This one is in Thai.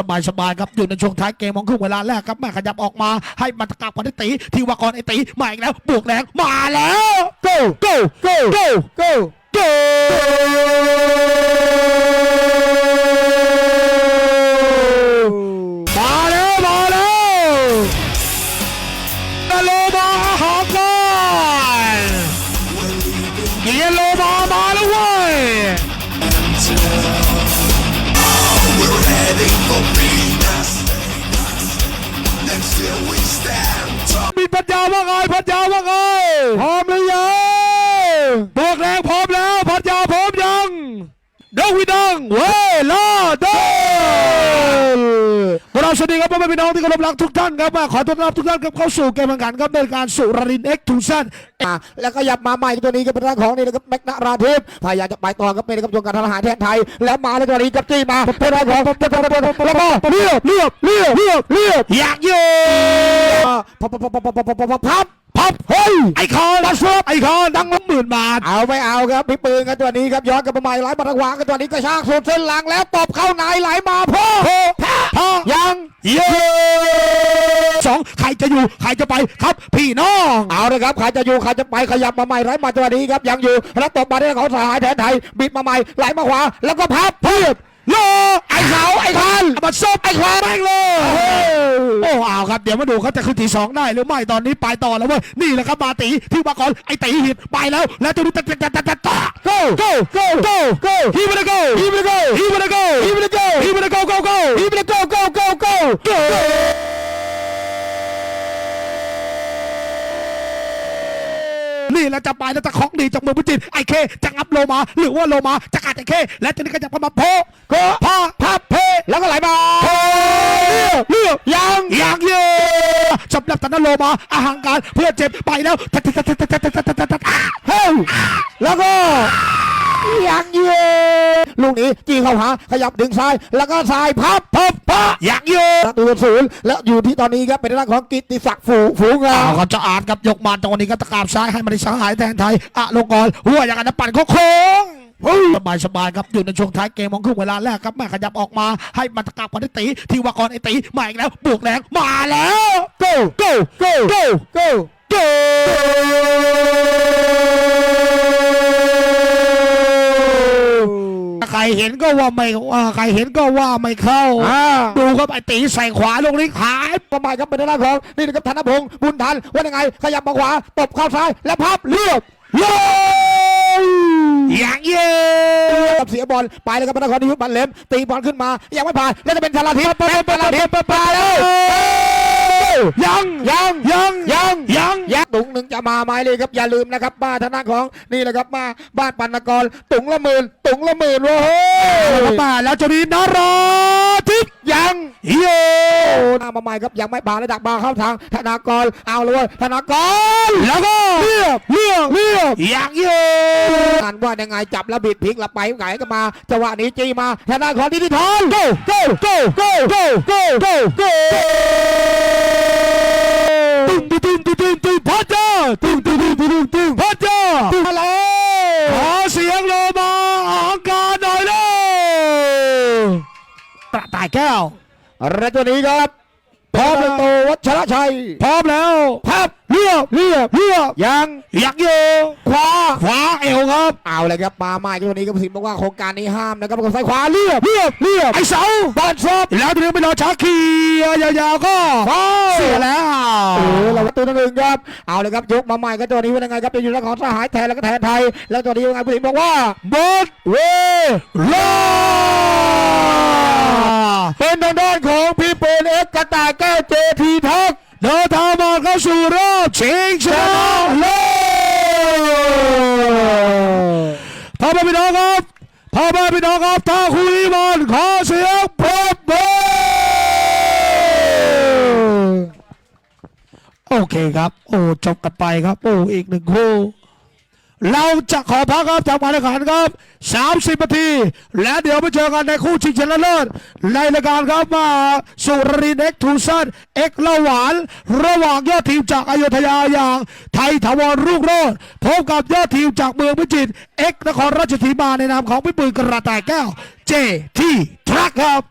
สบายสบายครับอยู่ในช่วงท้ายเกมของครึ่งเวลาแรกครับแม่ขยับออกมาให้มันตะกลับก่อนไอตีทีวากรไอตีมาอีกแล้วบวกแรงมาแล้ว go go go go go go มีปัญญาว่าไงปัญญาว่าไงพร้อมหรือยังบอกแรงพร้อมแล้วปัญญาพร้อมยังดงวิดังเวลาเดิน พวสวัสดีครับพ่อแม่พี่น้องที่เคารพรักทุกท่านครับมาขอต้อนรับทุกท่านครับเข้าสู่เกมแข่งขันครับในการสุรรินเอ็กทูซันแล้วก็ยับมาใหม่ตัวนี้ก็เป็นเรื่องของนี่นะครับแมกนาราทิพพยายามจะไปต่อครับเป็นนะครับจงการทหารแทนไทย แล้วมาในตัวนี้กับจี้มาเป็นเรื่องของแล้วก็เรียบเรียบเรียบเรียบเรียบอยากเยอะพับพับพับพับพับพับพับพับพับเฮ้ยไอคอนดัสฟไอคอนดังละหมื่นบาท เอาไม่เอาครับพี่ปืนกันตัวนี้ครับย้อนกับมาใหม่ไหลมาทางขวากันตัวนี้กระชากสุดเส้นหลังแล้วตบเข้าในไหลมาพ่อพ่อยัง เย้สองใครจะอยู่ใครจะไปครับ พี่น้องเอาเลยครับใครจะอยู่ใครจะไปขยับมาใหม่ไหลมาตัวนี้ครับยังอยู่แล้วตบมาได้ของสหายแทนไทยบิดมาใหม่ไหลมาขวาแล้วก็พับเพียบโลไอ้เขาไอ้คันมาซบไอ้ควาแม่งเลยโอ้เอาครับเดี๋ยวมาดูเขาจะขึ้นที่สองได้หรือไม่ตอนนี้ไปต่อแล้วเว้ยนี่แหละครับมาตีที่มาก่อนไอ้ตีหินไปแล้ว แล้วจะดูตัดตัดตัดตัดตัด go go go go go he wanna go he wanna go he wanna go he wanna go he wanna to go, go, go. Go. go. นี่เราจะไปแล้วจะขอกดีจากเมืองพิจิตรไอเคจะอัพโลมา หรือว่าโลมาจะกัดไอเค และจะนี่ก็จะพมาโพโกพาพับเพ แล้วก็ไหลมาโพเลี้ยวยังยังเยอะสำหรับตันโลมาอาหารการเพื่อเจ็บไปแล้วแล้วก็ ยังเย่ลูกนี้จี้เข้าหาขยับดึงซ้าย แล้วก็ซ้ายพับพับพับอยากเยอะประตูศูนย์และอยู่ที่ตอนนี้ครับเป็นทางของกิตติศักดิ์ฝูฝูงาเอาเขาจะอ่านกับยกมาตรงนี้ก็ตะกราบซ้ายให้มันได้สังหายแทนไทยอะลงก่อนหัวอย่างนั้นปั่นโค้งสบายสบายๆครับอยู่ในช่วงท้ายเกมของครึ่งเวลาแรกครับแม่ขยับออกมาให้มันตะกราบก่อนไอ้ตีทีวากรไอ้ตีมาอีกแล้วบวกแรงมาแล้ว go go go go go go รเห็นก็ว่าไม่ว่าใครเห็นก็ว่าไม่เข้าอ่าดูครับไอ้ตีใส่ขวาลงนี้หายประมาณครับเป็นทางของนี่นะครับธนพงศ์บุญทันว่ายังไง ขยับมาขวาตบเข้าซ้าย แล้วพับเรียบเลยอย่างเย่กับเสียบอลไปเลยครับเป็นทางของนิยุทธบันเลมตีบอลขึ้นมา ยังไม่ผ่านแล้วจะเป็นชาลาทิพย์เป็นชาลาทิพย์ไปเลย ยังยังยังยังยังยักษ์ตุงหนึ่งจะมาไหมเลยครับอย่าลืมนะครับบ้านธนาของนี่แหละครับมาบ้านปันนกรตุงละหมื่นตุงละหมื่นโว้แล้วก็ยมาแล้วจะมีนาราทิพย์ยังเย่โอ้หน้ามาใหม่ครับยังไม่ผ่านระดับมาเข้าทางธนากรเอาเลยเว้ยธนากรแล้วก็เรียบเรียบเรียบอย่างเย่อ่านว่ายังไงจับแล้วบิดพลิกแล้วไปไหนก็มาจังหวะนี้จี้มาธนากรที่ที่ทอน go go go go go go go go ตึ้ง ตึ้งตึ้งพอเจ้าตึ้งตึ้งตึ้งตึ้งตึ้งพอเจ้ามาเลยขอเสียงโลมาอังการหน่อยเลยกระต่ายแก้วและตัวนี้ครับพร้อมเป็นโตวัชรชัย พร้อมแล้วพับ เรียบเรียบเรียบยังอยากเย่ขวาขวาเอวครับเอาเลยครับมาใหม่ตัวนี้ก็สินบอกว่าโครงการนี้ห้ามนะครับกับซ้ายขวาเรียบเรียบเรียบไอ้เสาบอลซบแล้วทีนี้ไปรอชักขียาวๆก็ฟาวเสียแล้วโอ้เราประตูหนึ่งครับเอาเลยครับยกมาใหม่ก็ตัวนี้เป็นยังไงครับจะอยู่ในของสหายแทนแล้วก็แทนไทย แล้วตัวนี้ยังไงผู้สินบอกว่าหมดเวลาเป็นทางด้านของพี่เปิลเอ็กซ์กระต่ายแก้วเจทีทักเดินทางมาเข้าสู่รอบ ชิงชนะเลิศพ่อแม่พี่น้องครับพ่อแม่พี่น้องครับถ้าคุยบอลขอเสียงปรบมือโอเคครับ โอ้จบกันไปครับ โอ้อีกหนึ่งคู่ เราจะขอพักครับจากการแข่งขันครับ 30นาที และเดี๋ยวไปเจอกันในคู่ชิงชนะเลิศในรายการครับมาสุรรินเอ็กทูซันเอ็กละหวาน ระหว่างยอดทีมจากอยุธยาอย่าง ไทยถาวรรุ่งโรจน์พบกับยอดทีมจากเมืองพิจิตรเอ็กนครราชสีมาในนามของพี่ปืนกระต่ายแก้วเจที่ทรัคครับ